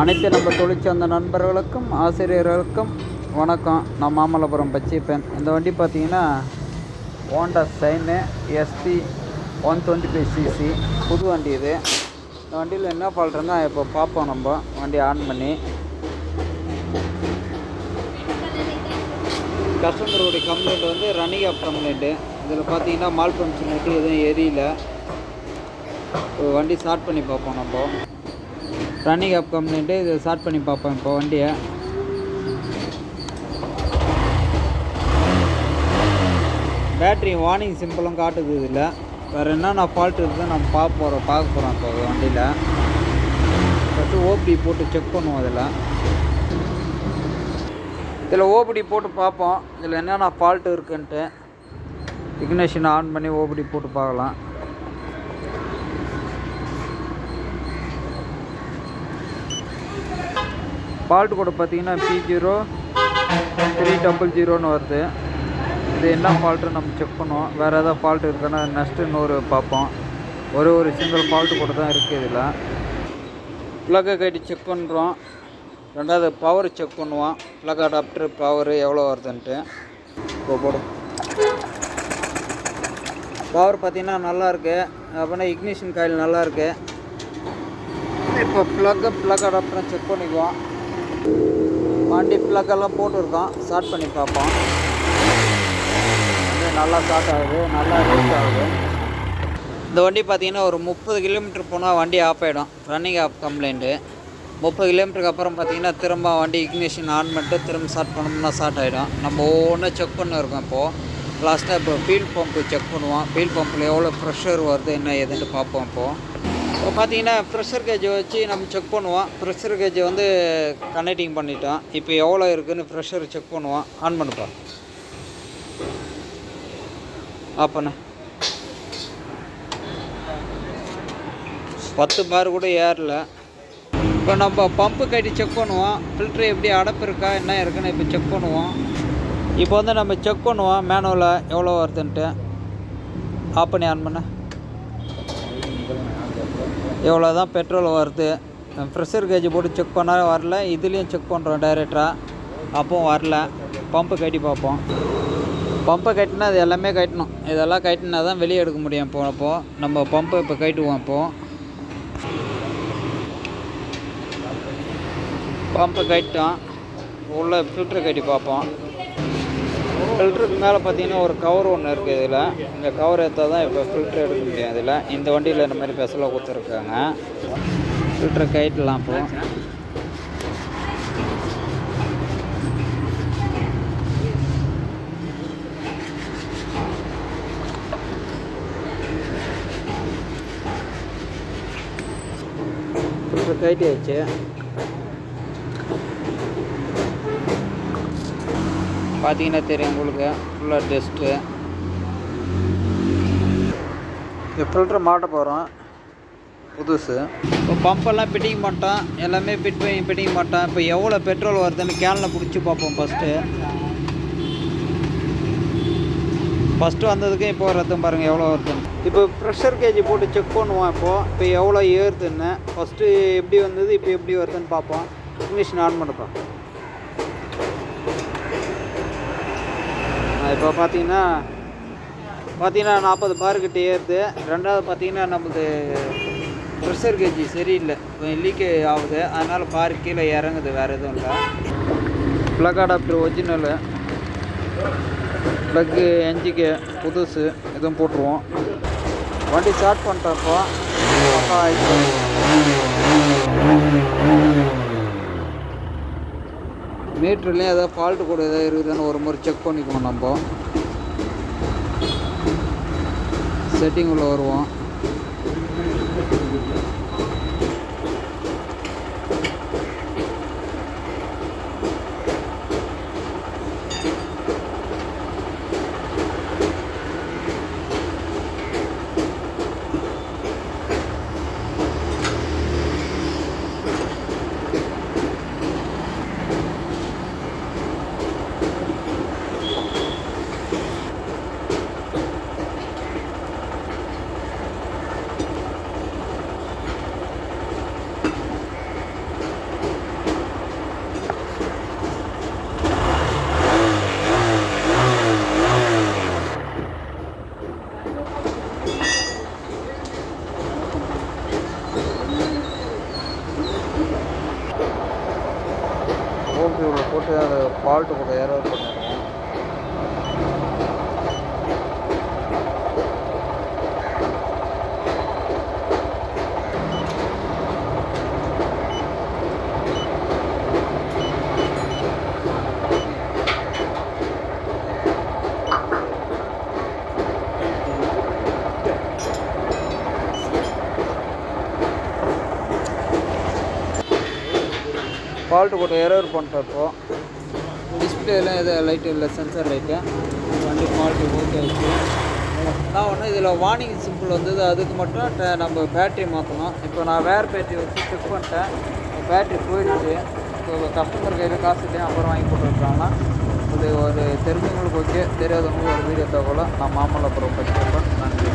அனைத்து நம்ம தொழிற்சந்த நண்பர்களுக்கும் ஆசிரியர்களுக்கும் வணக்கம். நான் மாமல்லபுரம் பச்சைப்பேன். இந்த வண்டி பார்த்தீங்கன்னா Honda Shine SP one twenty five CC புது வண்டி இது. இந்த வண்டியில் என்ன ஃபால்ட்டுன்னா இப்போ பார்ப்போம் நம்ம. வண்டி ஆன் பண்ணி. கஸ்டமருடைய கம்ப்ளைண்ட் வந்து ரன்னிங் ஆஃப் கம்ப்ளைண்ட்டு இதில் பார்த்தீங்கன்னா மால் ஃபங்க்ஷன் எதுவும் எரியல. வண்டி ஸ்டார்ட் பண்ணி பார்ப்போம் நம்ம. ரன்னிங் அப் கம்ப்ளைண்ட்டு இதை ஸ்டார்ட் பண்ணி பார்ப்போம். இப்போ வண்டியை. பேட்ரி வார்னிங் சிம்பிளும் காட்டுது இதில். வேறு என்னென்ன ஃபால்ட் இருக்குது நம்ம பார்க்க போகிறோம் பார்க்க போகிறோம் இப்போ வண்டியில். ஃபஸ்ட்டு ஓபிடி போட்டு செக் பண்ணுவோம் அதில் இதில் ஓபிடி போட்டு பார்ப்போம். இதில் என்னென்ன ஃபால்ட்டு இருக்குன்ட்டு. இக்னேஷன் ஆன் பண்ணி ஓபிடி போட்டு பார்க்கலாம். ஃபால்ட் கோடு பார்த்தீங்கன்னா பி ஜீரோ த்ரீ டபுள் ஜீரோன்னு வருது. இது என்ன ஃபால்ட்டு நம்ம செக் பண்ணுவோம். வேறு எதாவது ஃபால்ட் இருக்குன்னா நெக்ஸ்ட்டு இன்னொரு பார்ப்போம். ஒரு ஒரு சிங்கிள் ஃபால்ட்டு கூட தான் இருக்குது இதில். ப்ளக்கை கட்டி செக் பண்ணுறோம் ரெண்டாவது பவர் செக் பண்ணுவோம். ப்ளக் அடாப்டர் பவர் எவ்வளோ வருதுன்ட்டு. இப்போ போடும் பவர் பார்த்தீங்கன்னா நல்லாயிருக்கு அப்புறம் அப்படின்னா இக்னிஷன் காயில் நல்லாயிருக்கு இப்போ ப்ளக்கு ப்ளக் அடாப்டரை செக் பண்ணிக்குவோம். வண்டி ப்ளக்கெல்லாம் போட்டுருக்கோம் ஸ்டார்ட் பண்ணி பார்ப்போம். வண்டி நல்லா ஸ்டார்ட் ஆகுது. நல்லா ரீச் ஆகுது. இந்த வண்டி பார்த்தீங்கன்னா ஒரு முப்பது கிலோமீட்டர் போனால் வண்டி ஆஃப் ஆகிடும் ரன்னிங் ஆஃப் கம்ப்ளைண்ட்டு முப்பது கிலோமீட்டருக்கு அப்புறம் பார்த்தீங்கன்னா திரும்ப வண்டி இக்னிஷன் ஆன் பண்ணிட்டு திரும்ப ஸ்டார்ட் பண்ணோம்னா ஸ்டார்ட் ஆகிடும் நம்ம ஒவ்வொன்றும் செக் பண்ணிருக்கோம் இப்போது லாஸ்ட்டாக இப்போ ஃபீல் பம்பு செக் பண்ணுவோம். ஃபீல் பம்பில் எவ்வளோ ப்ரெஷர் வருது என்ன ஏதுன்னு பார்ப்போம் இப்போது இப்போ பார்த்தீங்கன்னா ப்ரெஷர் கேஜை வச்சு நம்ம செக் பண்ணுவோம். ப்ரெஷர் கேஜை வந்து கனெக்டிங் பண்ணிட்டோம். இப்போ எவ்வளோ இருக்குதுன்னு ப்ரெஷர் செக் பண்ணுவோம். ஆன் பண்ணுப்பா ஆஃப் பத்து பார் கூட ஏறல. இப்போ நம்ம பம்பு கட்டி செக் பண்ணுவோம். ஃபில்ட்ரு எப்படி அடப்பு இருக்கா என்ன இருக்குன்னு இப்போ செக் பண்ணுவோம். இப்போ வந்து நம்ம செக் பண்ணுவோம் மேனுவலில் எவ்வளோ வருதுன்ட்டு. ஆஃப் பண்ணி ஆன் பண்ண. எவ்வளோ தான் பெட்ரோல் வருது ப்ரெஷர் கேஜ் போட்டு செக் பண்ணால் வரல இதுலேயும் செக் பண்ணுறோம் டைரெக்டாக அப்பவும் வரல. பம்பு கட்டி பார்ப்போம். பம்பை கட்டினா அது எல்லாமே கட்டணும். இதெல்லாம் கட்டினா தான் வெளியே எடுக்க முடியும் இப்போ அப்போது நம்ம பம்பை இப்போ கட்டுவோம் இப்போது பம்பை கட்டோம் உள்ள ஃபில்ட்ரு கட்டி பார்ப்போம். ஃபில்ட்ருக்கு மேலே பார்த்தீங்கன்னா ஒரு கவர் ஒன்று இருக்குது இதில். இந்த கவர் எடுத்தால் தான் இப்போ ஃபில்ட்ரு எடுக்க முடியும் இதில். இந்த வண்டியில் இந்த மாதிரி பெசலாக கொடுத்துருக்காங்க. ஃபில்ட்ரு கட்டிடலாம் இப்போ. ஃபில்ட்ரு கட்டியாச்சு பார்த்தீங்கன்னா தெரியும் உங்களுக்கு. ஃபுல்லாக டெஸ்ட்டு இந்த ஃபில்ட்ரு மாட்ட போகிறோம் புதுசு. இப்போ பம்பெல்லாம் ஃபிட்டிங் பண்ணிட்டோம். எல்லாமே ஃபிட் பண்ணி ஃபிட்டிங் பண்ணிட்டோம். இப்போ எவ்வளோ பெட்ரோல் வருதுன்னு கேனில் பிடிச்சி பார்ப்போம் ஃபஸ்ட்டு ஃபஸ்ட்டு வந்ததுக்கு இப்போ ரத்தம் பாருங்கள் எவ்வளோ வருதுன்னு. இப்போ ப்ரெஷர் கேஜி போட்டு செக் பண்ணுவோம் இப்போது இப்போ எவ்வளோ ஏறுதுன்னு. ஃபஸ்ட்டு எப்படி வந்தது இப்போ எப்படி வருதுன்னு பார்ப்போம். இங்கிலீஷ் ஆன் பண்ணுப்போம் இப்போ பார்த்தீங்கன்னா பார்த்தீங்கன்னா நாற்பது பார்க்கிட்ட ஏறுது. ரெண்டாவது பார்த்தீங்கன்னா நமக்கு ப்ரெஷர் கேஜி சரியில்லை. லீக்கே ஆகுது. அதனால் பார் கீழே இறங்குது. வேறு எதுவும் இல்லை. ப்ளக் அடாப்டர் ஒரிஜினலு ப்ளக்கு என்ஜிக்கு புதுசு எதுவும் போட்டுருவோம். வண்டி ஸ்டார்ட் பண்ணிட்டப்போ மீட்டர்லேயும் ஏதாவது ஃபால்ட்டு கூட எதாவது இருக்குதுன்னு ஒரு முறை செக் பண்ணிக்குவோம் நம்ம. செட்டிங் உள்ளே வருவோம். ஹோம் போட்டு அதை ஃபால்ட்டு கொஞ்சம் ஏதாவது பண்ணிடுவோம் ஃபால்ட்டு போட்டு எரர் பண்ணுறப்போ இப்போ டிஸ்பிளேலாம் எதுவும் லைட்டு இல்லை சென்சார் லைட்டு வண்டி ஃபால்ட்டு ஓகே ஆச்சு நான் ஒன்று இதில் வார்னிங் சிம்பிள் வந்தது அதுக்கு மட்டும் ட- நம்ம பேட்ரி மாற்றணும் இப்போ நான் வேறு பேட்ரி வச்சு செக் பண்ணிட்டேன். பேட்ரி போயிடுச்சு. இப்போ கஸ்டமர் கையில் காசு இல்லையா அப்புறம் வாங்கி போட்டுருக்காங்கன்னா இது ஒரு தெரிஞ்சவங்களுக்கு ஓகே தெரியாதவங்களுக்கு ஒரு வீடியோ தகவலை நான் மாமல்லபுரம் பற்றி நன்றி.